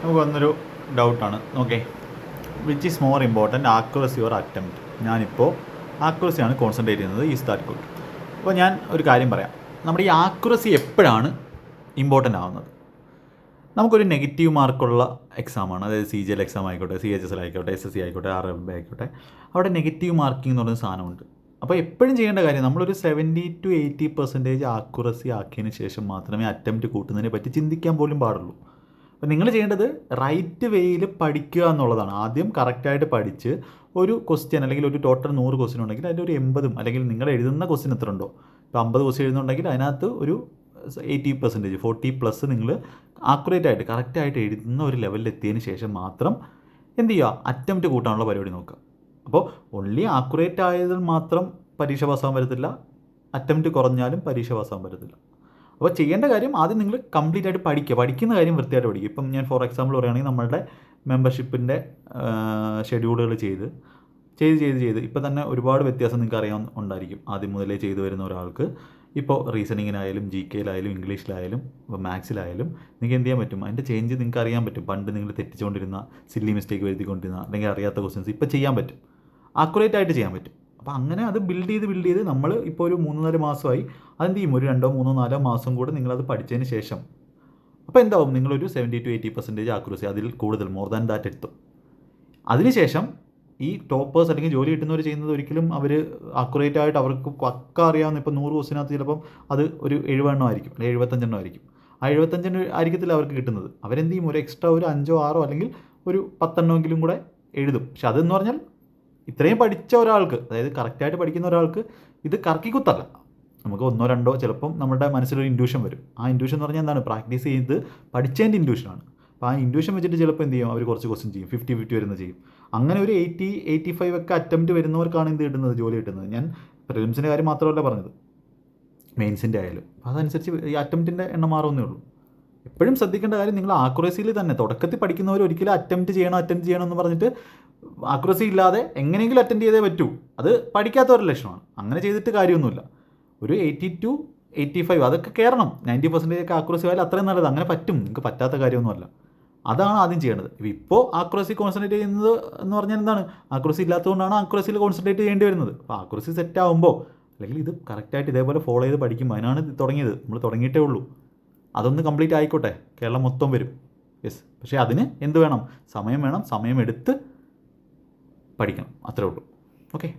നമുക്ക് വന്നൊരു ഡൗട്ടാണ് okay which is more important accuracy or attempt ഞാനിപ്പോൾ ആക്യുറസിയാണ് കോൺസെൻട്രേറ്റ് ചെയ്യുന്നത്. ഈസ് ദാറ്റ് ഗുഡ് അപ്പോൾ ഞാൻ ഒരു കാര്യം പറയാം. നമ്മുടെ ഈ ആക്യുറസി എപ്പോഴാണ് ഇമ്പോർട്ടന്റ് ആവുന്നത്? നമുക്കൊരു നെഗറ്റീവ് മാർക്കുള്ള എക്സാമാണ് അതായത് സി ജി എൽ എക്സാം ആയിക്കോട്ടെ സി എച്ച് എസ് എൽ ആയിക്കോട്ടെ എസ് എസ് സി ആയിക്കോട്ടെ ആർ എം ബി ആയിക്കോട്ടെ. അവിടെ നെഗറ്റീവ് മാർക്കിംഗ് എന്ന് പറയുന്ന സാധനമുണ്ട്. അപ്പോൾ എപ്പോഴും ചെയ്യേണ്ട കാര്യം നമ്മളൊരു seventy to eighty percentage accuracy ആക്കിയതിന് ശേഷം മാത്രമേ അറ്റംപ്റ്റ് കൂട്ടുന്നതിനെ പറ്റി ചിന്തിക്കാൻ പോലും പാടുള്ളൂ. അപ്പോൾ നിങ്ങൾ ചെയ്യേണ്ടത് റൈറ്റ് വേയിൽ പഠിക്കുക എന്നുള്ളതാണ്. ആദ്യം കറക്റ്റായിട്ട് പഠിച്ച് ഒരു ക്വസ്റ്റ്യൻ അല്ലെങ്കിൽ ഒരു ടോട്ടൽ നൂറ് ക്വസ്റ്റ്യൻ ഉണ്ടെങ്കിൽ അതിന്റെ ഒരു എൺപതും അല്ലെങ്കിൽ നിങ്ങൾ എഴുതുന്ന ക്വസ്റ്റ്യൻ എത്ര ഉണ്ടോ. ഇപ്പോൾ അമ്പത് ക്വസ്റ്റ്യൻ എഴുതുന്നുണ്ടെങ്കിൽ അതിനകത്ത് ഒരു എയ്റ്റി പെർസെന്റേജ് ഫോർട്ടി പ്ലസ് നിങ്ങൾ ആക്യുറേറ്റ് ആയിട്ട് കറക്റ്റായിട്ട് എഴുതുന്ന ഒരു ലെവലിൽ എത്തിയതിന് ശേഷം മാത്രം എന്ത് ചെയ്യുക? അറ്റംപ്റ്റ് കൂട്ടാനുള്ള പരിപാടി നോക്കുക. അപ്പോൾ ഓൺലി ആക്യുറേറ്റ് ആയതിൽ മാത്രം പരീക്ഷ പാസ്സാകാൻ പറ്റത്തില്ല. അറ്റംപ്റ്റ് കുറഞ്ഞാലും പരീക്ഷ പാസ്സാകാൻ പറ്റത്തില്ല. അപ്പോൾ ചെയ്യേണ്ട കാര്യം ആദ്യം നിങ്ങൾ കംപ്ലീറ്റ് ആയിട്ട് പഠിക്കുക. പഠിക്കുന്ന കാര്യം വൃത്തിയായിട്ട് പഠിക്കുക. ഇപ്പം ഞാൻ ഫോർ എക്സാമ്പിൾ പറയുകയാണെങ്കിൽ നമ്മളുടെ മെമ്പർഷിപ്പിന്റെ ഷെഡ്യൂളുകൾ ചെയ്ത് ചെയ്ത് ചെയ്ത് ചെയ്ത് ഇപ്പോൾ തന്നെ ഒരുപാട് വ്യത്യാസം നിങ്ങൾക്ക് അറിയാൻ ഉണ്ടായിരിക്കും ആദ്യം മുതലേ ചെയ്തു വരുന്ന ഒരാൾക്ക്. ഇപ്പോൾ റീസണിങ്ങിനായാലും ജി കെയിലായാലും ഇംഗ്ലീഷിലായാലും ഇപ്പോൾ മാത്സിലായാലും നിങ്ങൾക്ക് എന്ത് ചെയ്യാൻ പറ്റും? അതിന്റെ ചേഞ്ച് നിങ്ങൾക്ക് അറിയാൻ പറ്റും. പണ്ട് നിങ്ങൾ തെറ്റിച്ചുകൊണ്ടിരുന്ന സില്ലി മിസ്റ്റേക്ക് വരുത്തിക്കൊണ്ടിരുന്ന അല്ലെങ്കിൽ അറിയാത്ത ക്വസ്റ്റ്യൻസ് ഇപ്പോൾ ചെയ്യാൻ പറ്റും. ആക്കുറേറ്റ് ആയിട്ട് ചെയ്യാൻ പറ്റും. അപ്പോൾ അങ്ങനെ അത് ബിൽഡ് ചെയ്ത് ബിൽഡ് ചെയ്ത് നമ്മൾ ഇപ്പോൾ ഒരു മൂന്ന് നാല് മാസമായി അതെന്ത് ചെയ്യും? ഒരു രണ്ടോ മൂന്നോ നാലോ മാസം കൂടെ നിങ്ങളത് പഠിച്ചതിന് ശേഷം. അപ്പോൾ എന്താവും? നിങ്ങളൊരു seventy to eighty percentage accuracy അതിൽ കൂടുതൽ മോർ ദാൻ ദാറ്റ് എത്തും. അതിനുശേഷം ഈ ടോപ്പേഴ്സ് അല്ലെങ്കിൽ ജോലി കിട്ടുന്നവർ ചെയ്യുന്നത് ഒരിക്കലും അവർ അക്യുറേറ്റ് ആയിട്ട് അവർക്ക് പക്ക അറിയാവുന്ന ഇപ്പോൾ നൂറ് ക്വസ്റ്റിനകത്ത് ചിലപ്പം അത് ഒരു എഴുപതെണ്ണം ആയിരിക്കും അല്ലെങ്കിൽ എഴുപത്തഞ്ചെണ്ണം ആയിരിക്കും. ആ എഴുപത്തഞ്ചെണ്ണം ആയിരിക്കത്തില്ല അവർക്ക് കിട്ടുന്നത്. അവരെന്ത് ചെയ്യും? ഒരു എക്സ്ട്രാ ഒരു അഞ്ചോ ആറോ അല്ലെങ്കിൽ ഒരു പത്തെണ്ണമെങ്കിലും കൂടെ എഴുതും. പക്ഷെ അതെന്ന് പറഞ്ഞാൽ ഇത്രയും പഠിച്ച ഒരാൾക്ക് അതായത് കറക്റ്റായിട്ട് പഠിക്കുന്ന ഒരാൾക്ക് ഇത് കറക്കി കുത്തല്ല. നമുക്ക് ഒന്നോ രണ്ടോ ചിലപ്പം നമ്മുടെ മനസ്സിലൊരു ഇൻഡ്യൂഷൻ വരും. ആ ഇൻഡ്യൂഷൻ എന്ന് പറഞ്ഞാൽ എന്താണ്? പ്രാക്ടീസ് ചെയ്ത് പഠിച്ചതിന്റെ ഇൻഡ്യൂഷനാണ് അപ്പോൾ ആ ഇൻഡ്യൂഷൻ വെച്ചിട്ട് ചിലപ്പോൾ എന്ത് ചെയ്യും? അവർ കുറച്ച് ക്വസ്റ്റ്യൻ ചെയ്യും. ഫിഫ്റ്റി ഫിഫ്റ്റി വരുന്ന ചെയ്യും. അങ്ങനെ ഒരു എയ്റ്റി എയ്റ്റി ഫൈവ് ഒക്കെ അറ്റംപ്റ്റ് വരുന്നവർക്കാണ് എന്ത് കിട്ടുന്നത്? ജോലി കിട്ടുന്നത്. ഞാൻ പ്രിലിംസിന്റെ കാര്യം മാത്രമല്ല പറഞ്ഞത്. മെയിൻസിന്റെ ആയാലും. അപ്പോൾ അതനുസരിച്ച് ഈ അറ്റംപ്റ്റിന്റെ എണ്ണം മാറുന്നേ ഉള്ളൂ. എപ്പോഴും ശ്രദ്ധിക്കേണ്ട കാര്യം നിങ്ങൾ ആക്യുറസിയിൽ തന്നെ തുടക്കത്തിൽ പഠിക്കുന്നവർ ഒരിക്കലും അറ്റംപ്റ്റ് ചെയ്യണം അറ്റംപ്റ്റ് ചെയ്യണം എന്ന് പറഞ്ഞിട്ട് ആക്യുറസി ഇല്ലാതെ എങ്ങനെയെങ്കിലും അറ്റൻഡ് ചെയ്തേ പറ്റൂ. അത് പഠിക്കാത്ത ഒരു ലക്ഷണമാണ്. അങ്ങനെ ചെയ്തിട്ട് കാര്യമൊന്നുമില്ല. ഒരു എയ്റ്റി ടു എയ്റ്റി ഫൈവ് അതൊക്കെ കയറണം നയന്റി പെർസെന്റേജ് ഒക്കെ ആക്യുറസി ആയാലും അത്രയും നല്ലത്. അങ്ങനെ പറ്റും. നിങ്ങൾക്ക് പറ്റാത്ത കാര്യമൊന്നുമല്ല. അതാണ് ആദ്യം ചെയ്യേണ്ടത്. ഇപ്പോൾ ആക്യുറസി കോൺസെൻട്രേറ്റ് ചെയ്യുന്നത് എന്ന് പറഞ്ഞാൽ എന്താണ്? ആക്യുറസി ഇല്ലാത്തതുകൊണ്ടാണ് ആക്യുറസിയിൽ കോൺസെൻട്രേറ്റ് ചെയ്യേണ്ടി വരുന്നത്. അപ്പോൾ ആക്യുറസി സെറ്റ് ആകുമ്പോൾ അല്ലെങ്കിൽ ഇത് കറക്റ്റായിട്ട് ഇതേപോലെ ഫോളോ ചെയ്ത് പഠിക്കും അതിനാണ് തുടങ്ങിയത്. നമ്മൾ തുടങ്ങിയിട്ടേ ഉള്ളൂ. അതൊന്ന് കംപ്ലീറ്റ് ആയിക്കോട്ടെ. കേരളം മൊത്തം വരും. യെസ് പക്ഷേ അതിന് എന്ത് വേണം? സമയം വേണം. സമയമെടുത്ത് പഠിക്കണം. അത്രേ ഉള്ളൂ. ഓക്കെ?